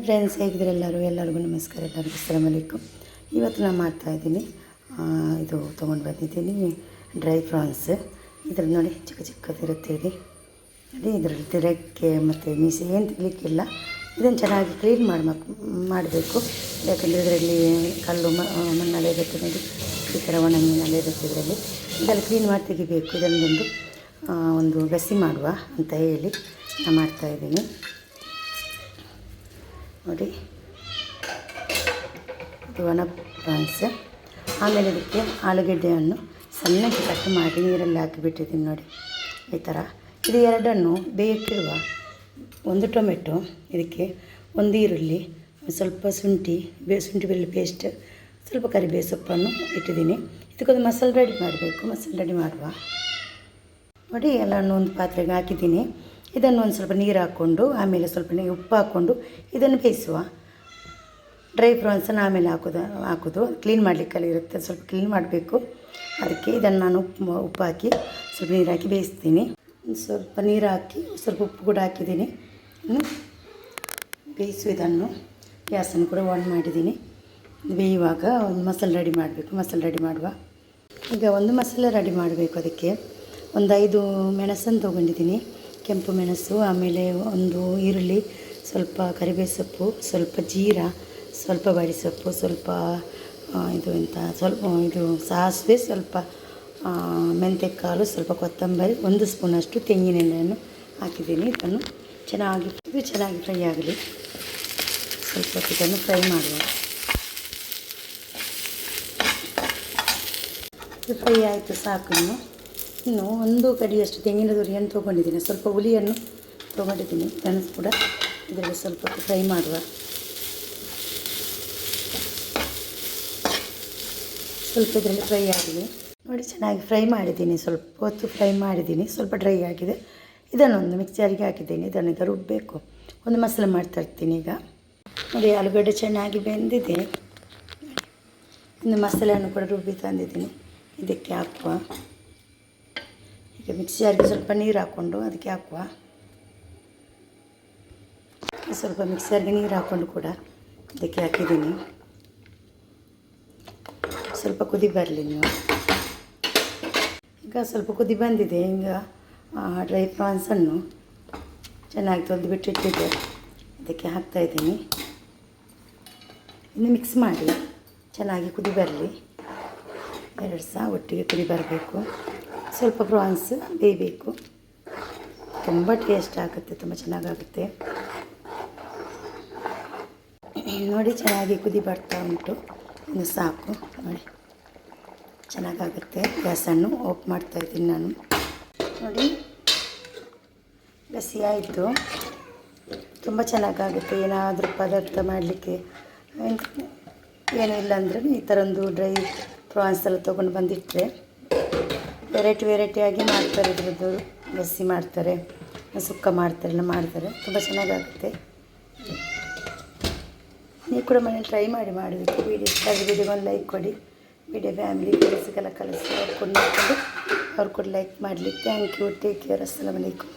Hi friends ಹೇಗಿದ್ರೆ ಎಲ್ಲರೂ? ಎಲ್ಲರಿಗೂ ನಮಸ್ಕಾರ, ಎಲ್ಲರಿಗೂ ಅಸ್ಸಲಾಮ್ ಅಲೈಕುಮ್. ಇವತ್ತು ನಾನು ಮಾಡ್ತಾಯಿದ್ದೀನಿ ಇದು ತೊಗೊಂಡು ಬಂದಿದ್ದೀನಿ ಡ್ರೈ ಫ್ರಾನ್ಸ್ ಇದ್ರಲ್ಲಿ ನೋಡಿ ಚಿಕ್ಕ ಚಿಕ್ಕದಿರುತ್ತೆ ಇದು ನೋಡಿ ಇದರಲ್ಲಿ ತಿರಕ್ಕೆ ಮತ್ತು ಮೀಸೆ ಏನು ತಿರ್ಲಿಕ್ಕಿಲ್ಲ ಇದನ್ನು ಚೆನ್ನಾಗಿ ಕ್ಲೀನ್ ಮಾಡಿ ಮಾಡಬೇಕು. ಯಾಕಂದರೆ ಇದರಲ್ಲಿ ಕಲ್ಲು ಮಣ್ಣಲ್ಲೇ ಇರುತ್ತೆ ನೋಡಿ. ಈ ಥರ ಒಣ ಮೀನೆಲ್ಲ ಇರುತ್ತೆ ಇದರಲ್ಲಿ. ಇದೆಲ್ಲ ಕ್ಲೀನ್ ಮಾಡಿ ತೆಗಿಬೇಕು. ಇದನ್ನೊಂದು ಒಂದು ಗಸಿ ಮಾಡುವ ಅಂತ ಹೇಳಿ ನಾನು ಮಾಡ್ತಾಯಿದ್ದೀನಿ ನೋಡಿ. ಇದು ಒಣ ಪ್ರಾನ್ಸ್. ಆಮೇಲೆ ಇದಕ್ಕೆ ಆಲೂಗೆಡ್ಡೆಯನ್ನು ಸಣ್ಣಗೆ ಕಟ್ ಮಾಡಿ ನೀರಲ್ಲಿ ಹಾಕಿಬಿಟ್ಟಿದ್ದೀನಿ ನೋಡಿ. ಈ ಥರ. ಇದು ಎರಡನ್ನು ಬೇಯಕ್ಕಿರುವ ಒಂದು ಟೊಮೆಟೊ, ಇದಕ್ಕೆ ಒಂದು ಈರುಳ್ಳಿ ಸ್ವಲ್ಪ ಶುಂಠಿ, ಬೇ, ಶುಂಠಿ ಬೆಳ್ಳುಳ್ಳಿ ಪೇಸ್ಟ್, ಸ್ವಲ್ಪ ಕರಿಬೇವು ಸೊಪ್ಪನ್ನು ಇಟ್ಟಿದ್ದೀನಿ. ಇದಕ್ಕೊಂದು ಮಸಾಲೆ ರೆಡಿ ಮಾಡಬೇಕು. ಮಸಾಲೆ ರೆಡಿ ಮಾಡುವ. ನೋಡಿ, ಎಲ್ಲನೂ ಒಂದು ಪಾತ್ರೆಗೆ ಹಾಕಿದ್ದೀನಿ. ಇದನ್ನು ಒಂದು ಸ್ವಲ್ಪ ನೀರು ಹಾಕ್ಕೊಂಡು ಆಮೇಲೆ ಸ್ವಲ್ಪ ಉಪ್ಪು ಹಾಕ್ಕೊಂಡು ಇದನ್ನು ಬೇಯಿಸುವ. ಡ್ರೈ ಪ್ರಾನ್ಸನ್ನು ಆಮೇಲೆ ಹಾಕೋದು ಹಾಕೋದು. ಕ್ಲೀನ್ ಮಾಡಲಿಕ್ಕೆಲ್ಲ ಇರುತ್ತೆ. ಸ್ವಲ್ಪ ಕ್ಲೀನ್ ಮಾಡಬೇಕು. ಅದಕ್ಕೆ ಇದನ್ನು ನಾನು ಉಪ್ಪು ಉಪ್ಪು ಹಾಕಿ ಸ್ವಲ್ಪ ನೀರು ಹಾಕಿ ಬೇಯಿಸ್ತೀನಿ. ಸ್ವಲ್ಪ ನೀರು ಹಾಕಿ ಸ್ವಲ್ಪ ಉಪ್ಪು ಕೂಡ ಹಾಕಿದ್ದೀನಿ. ಬೇಯಿಸು ಇದನ್ನು. ಗ್ಯಾಸನ್ನು ಕೂಡ ಆನ್ ಮಾಡಿದ್ದೀನಿ. ಬೇಯುವಾಗ ಒಂದು ಮಸಾಲೆ ರೆಡಿ ಮಾಡಬೇಕು. ಮಸಾಲೆ ರೆಡಿ ಮಾಡುವ. ಈಗ ಒಂದು ಮಸಾಲೆ ರೆಡಿ ಮಾಡಬೇಕು ಅದಕ್ಕೆ. ಒಂದು ಐದು ಮೆಣಸನ್ನು ತೊಗೊಂಡಿದ್ದೀನಿ. ಕೆಂಪು ಮೆಣಸು, ಆಮೇಲೆ ಒಂದು ಈರುಳ್ಳಿ, ಸ್ವಲ್ಪ ಕರಿಬೇವು ಸೊಪ್ಪು, ಸ್ವಲ್ಪ ಜೀರಾ, ಸ್ವಲ್ಪ ಸೊಪ್ಪು, ಸ್ವಲ್ಪ ಇದು ಎಂತ, ಸ್ವಲ್ಪ, ಇದು ಸಾಸಿವೆ, ಸ್ವಲ್ಪ ಮೆಂತ್ಯ ಮೆಂತ್ಯಕಾಳು ಸ್ವಲ್ಪ ಕೊತ್ತಂಬರಿ, ಒಂದು ಸ್ಪೂನಷ್ಟು ತೆಂಗಿನೆಣ್ಣೆಯನ್ನು ಹಾಕಿದ್ದೀನಿ. ಇದನ್ನು ಚೆನ್ನಾಗಿ, ಇದು ಚೆನ್ನಾಗಿ ಫ್ರೈ ಆಗಲಿ. ಸ್ವಲ್ಪ ಇದನ್ನು ಫ್ರೈ ಮಾಡುವ. ಫ್ರೈ ಆಯಿತು ಸಾಕು ಇನ್ನು ಒಂದು ಕಡಿಯಷ್ಟು ತೆಂಗಿನ ತುರಿಯನ್ನು ತೊಗೊಂಡಿದ್ದೀನಿ. ಸ್ವಲ್ಪ ಹುಲಿಯನ್ನು ತೊಗೊಂಡಿದ್ದೀನಿ. ಇದನ್ನು ಕೂಡ ಇದರಲ್ಲಿ ಸ್ವಲ್ಪ ಫ್ರೈ ಮಾಡುವ. ಸ್ವಲ್ಪ ಇದರಲ್ಲಿ ಫ್ರೈ ಆಗಿದೆ. ನೋಡಿ, ಚೆನ್ನಾಗಿ ಫ್ರೈ ಮಾಡಿದ್ದೀನಿ. ಸ್ವಲ್ಪ ಹೊತ್ತು ಫ್ರೈ ಮಾಡಿದ್ದೀನಿ. ಸ್ವಲ್ಪ ಡ್ರೈ ಆಗಿದೆ. ಇದನ್ನೊಂದು ಮಿಕ್ಸರಿಗೆ ಹಾಕಿದ್ದೀನಿ. ಇದನ್ನು ಈಗ ರುಬ್ಬಬೇಕು ಒಂದು ಮಸಾಲೆ ಮಾಡ್ತಾ ಇರ್ತೀನಿ ಈಗ. ನೋಡಿ, ಆಲೂಗಡ್ಡೆ ಚೆನ್ನಾಗಿ ಬೆಂದಿದೆ. ಇನ್ನು ಮಸಾಲೆಯನ್ನು ಕೂಡ ರುಬ್ಬಿ ತಂದಿದ್ದೀನಿ. ಇದಕ್ಕೆ ಹಾಕುವ. ಈಗ ಮಿಕ್ಸಿಯಾರಿಗೆ ಸ್ವಲ್ಪ ನೀರು ಹಾಕ್ಕೊಂಡು ಅದಕ್ಕೆ ಹಾಕುವ. ಸ್ವಲ್ಪ ಮಿಕ್ಸಿಯಾಗಿ ನೀರು ಹಾಕ್ಕೊಂಡು ಕೂಡ ಅದಕ್ಕೆ ಹಾಕಿದ್ದೀನಿ. ಸ್ವಲ್ಪ ಕುದಿ ಬರಲಿ ನೀವು. ಈಗ ಸ್ವಲ್ಪ ಕುದಿ ಬಂದಿದೆ. ಈಗ ಡ್ರೈ ಪ್ರಾನ್ಸನ್ನು ಚೆನ್ನಾಗಿ ತೊಳೆದು ಬಿಟ್ಟಿಟ್ಟಿದ್ದೆ. ಅದಕ್ಕೆ ಹಾಕ್ತಾಯಿದ್ದೀನಿ ಇನ್ನು ಮಿಕ್ಸ್ ಮಾಡಿ ಚೆನ್ನಾಗಿ ಕುದಿ ಬರಲಿ. ಎರಡು ಸಹ ಒಟ್ಟಿಗೆ ಕುದಿ ಬರಬೇಕು. ಸ್ವಲ್ಪ ಪ್ರಾನ್ಸ್ ಬೇಯಬೇಕು. ತುಂಬ ಟೇಸ್ಟ್ ಆಗುತ್ತೆ, ತುಂಬ ಚೆನ್ನಾಗಾಗುತ್ತೆ. ನೋಡಿ, ಚೆನ್ನಾಗಿ ಕುದಿ ಬರ್ತಾ ಉಂಟು. ಇನ್ನು ಸಾಕು, ನೋಡಿ. ಚೆನ್ನಾಗಾಗುತ್ತೆ. ಗ್ಯಾಸನ್ನು ಓಪ್ ಮಾಡ್ತಾ ಇದ್ದೀನಿ ನಾನು. ನೋಡಿ, ಬಿಸಿ ಆಯಿತು. ತುಂಬ ಚೆನ್ನಾಗಾಗುತ್ತೆ. ಏನಾದರೂ ಪದಾರ್ಥ ಮಾಡಲಿಕ್ಕೆ, ಏನೂ ಇಲ್ಲ ಅಂದರೆ ಈ ಥರ ಒಂದು ಡ್ರೈ ಪ್ರಾನ್ಸ್ ಎಲ್ಲ ತೊಗೊಂಡು ಬಂದಿಟ್ಟರೆ ವೆರೈಟಿ ವೆರೈಟಿಯಾಗಿ ಮಾಡ್ತಾರೆ ಇದ್ರದ್ದು. ಬಸ್ಸಿ ಮಾಡ್ತಾರೆ, ಸುಕ್ಕ ಮಾಡ್ತಾರೆ, ಎಲ್ಲ ಮಾಡ್ತಾರೆ. ತುಂಬ ಚೆನ್ನಾಗಾಗುತ್ತೆ. ನೀವು ಕೂಡ ಮನೇಲಿ ಟ್ರೈ ಮಾಡಿ ಮಾಡಬೇಕು ವೀಡಿಯೋ ಇಷ್ಟ ಆದರೆ ವೀಡಿಯೋಗೆ ಒಂದು ಲೈಕ್ ಕೊಡಿ. ವೀಡಿಯೋ ಫ್ಯಾಮಿಲಿ ಫ್ರೆಂಡ್ಸ್ಗೆಲ್ಲ ಕಳಿಸಿ. ಅವ್ರು ಕೂಡ ನೋಡಿಕೊಂಡು, ಅವ್ರು ಕೂಡ ಲೈಕ್ ಮಾಡಲಿ ಥ್ಯಾಂಕ್ ಯು ಟೇಕ್ ಕೇರ್ ಅಸ್ಸಲಾಮ್ ಅಲೈಕುಮ್